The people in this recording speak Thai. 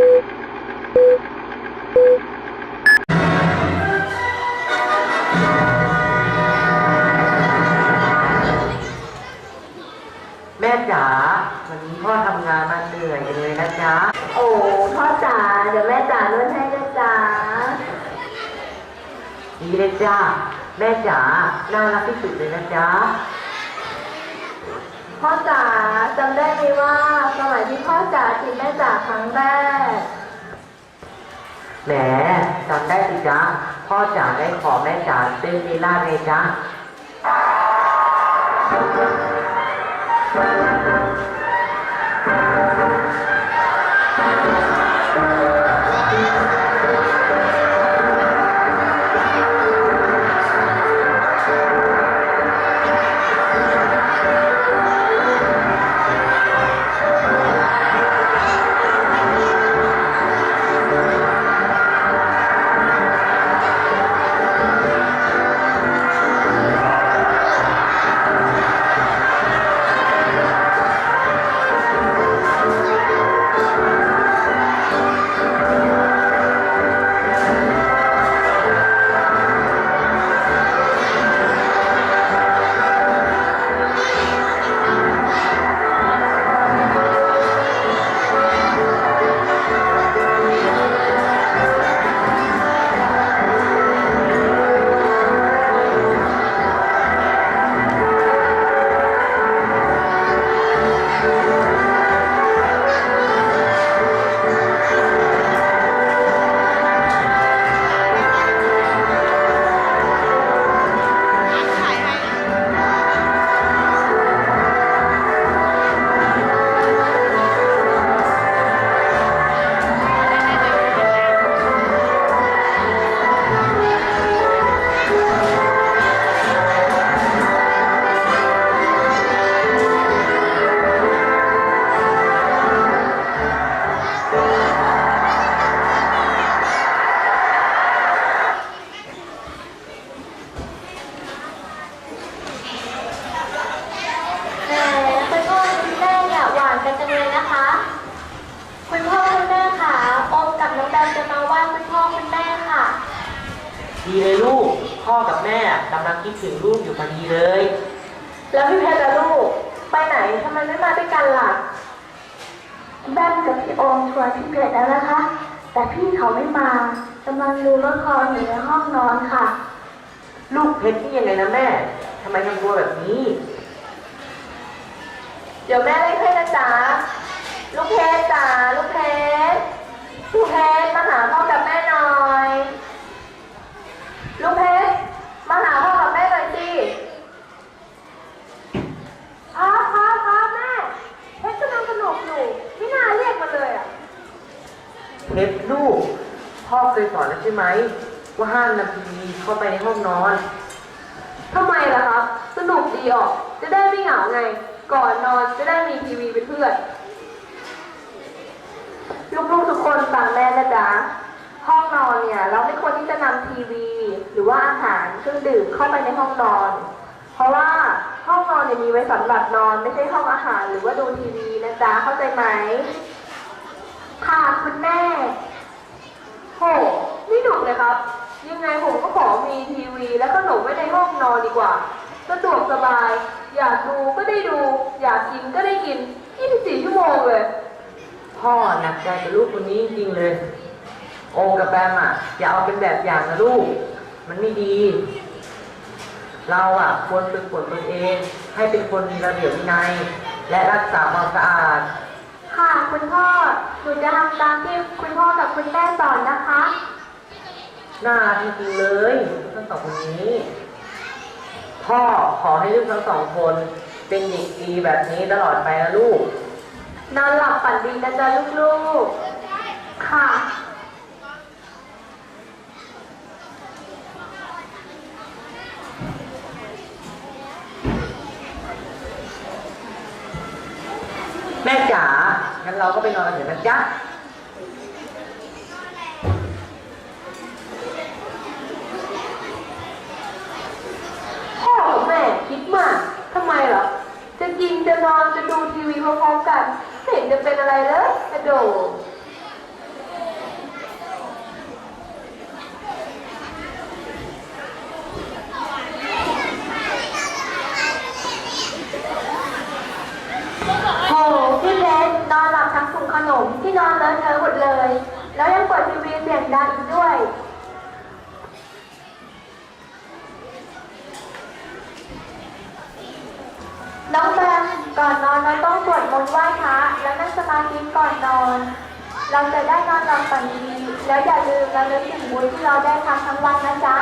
แม่จ๋าวันนี้พ่อทำงานมาเหนื่อยเลยนะจ๊ะ โอ้พ่อจ๋าเดี๋ยวแม่จ๋านวดให้นะจ๊ะดีเลยจ้าแม่จ๋าน่ารักที่สุดเลยนะจ๊ะ พ่อจ๋าจำได้ไหมว่าสมัยที่พ่อจ๋าจีบแม่จ๋าครั้งแรก แหมจำได้สิจ๊ะ พ่อจ๋าได้ขอแม่จ๋าเต้นลีลาเลยจ๊ะ ดีเลยลูก พ่อกับแม่กำลังคิดถึงลูกอยู่พอดีเลย แล้วพี่เพชรและลูก ไปไหนทำไมไม่มาด้วยกันล่ะ แบมกับพี่โอมชวนพี่เพชรแล้วนะคะ แต่พี่เขาไม่มากำลังดูละครอยู่ในห้องนอนค่ะ ลูกเพชรนี่ยังไงนะแม่ทำไมทำตัวแบบนี้ เดี๋ยวแม่เรียกให้นะจ๊ะลูกเพชรจ๋าลูกเพชรลูกเพชรมาหาพ่อกับแม่หน่อย ลูกเพชรมาหาพ่อกับแม่หน่อยสิครับครับครับแม่ เพชรกำลังสนุกอยู่ไม่น่าเรียกมาเลยอะเพชรลูก พ่อเคยสอนแล้วใช่ไหม ว่าห้ามนำทีวีเข้าไปในห้องนอน ทำไมล่ะครับ สนุกดีออก จะได้ไม่เหงาไง ก่อนนอนจะได้มีทีวีเป็นเพื่อน ลูกๆทุกคนฟังแม่นะจ๊ะ ห้องนอนเนี่ยเราไม่ควรที่จะนำทีวี หรือว่าอาหารเครื่องดื่มเข้าไปในห้องนอน เพราะว่าห้องนอนเนี่ยมีไว้สำหรับนอน ไม่ใช่ห้องอาหารหรือว่าดูทีวีนะจ๊ะเข้าใจไหมค่ะคุณแม่โหนี่ดุเลยครับ ยังไงผมก็ขอมีทีวี และขนมไว้ในห้องนอนดีกว่าสะดวกสบาย อยากดูก็ได้ดู อยากกินก็ได้กิน 24 ชั่วโมงเลย พ่อหนักใจกับลูกคนนี้จริงๆเลย โอมกับแบมอะอย่าเอาเป็นแบบอย่างนะลูก มันไม่ดี เราอะควรฝึกฝนตนเอง ให้เป็นคนมีระเบียบวินัย และรักษาความสะอาด ค่ะคุณพ่อหนูจะทำตามที่คุณพ่อกับคุณแม่สอนนะคะน่ารักจริงๆเลยทั้งสองคนนี้ พ่อขอให้ลูกทั้งสองคน เป็นเด็กดีแบบนี้ตลอดไปนะลูก นอนหลับฝันดีนะจ๊ะลูกๆ ค่ะ แม่จ๋า งั้นเราก็ไปนอนกันเถอะนะจ๊ะพ่อแม่คิดมากทำไมเหรอ จะกินจะนอนจะดูทีวีพร้อมๆกันไม่เห็นจะเป็นอะไรเลยกระโดด ถุงขนมที่นอนเลอะเทอะหมดเลย แล้วยังเปิดทีวีเสียงดังอีกด้วย น้องแบมก่อนนอนเราต้องสวดมนต์ไหว้พระแล้วนั่งสมาธิก่อนนอน เราจะได้นอนหลับฝันดี แล้วอย่าลืมระลึกถึงบุญที่เราได้ทำทั้งวันนะจ๊ะ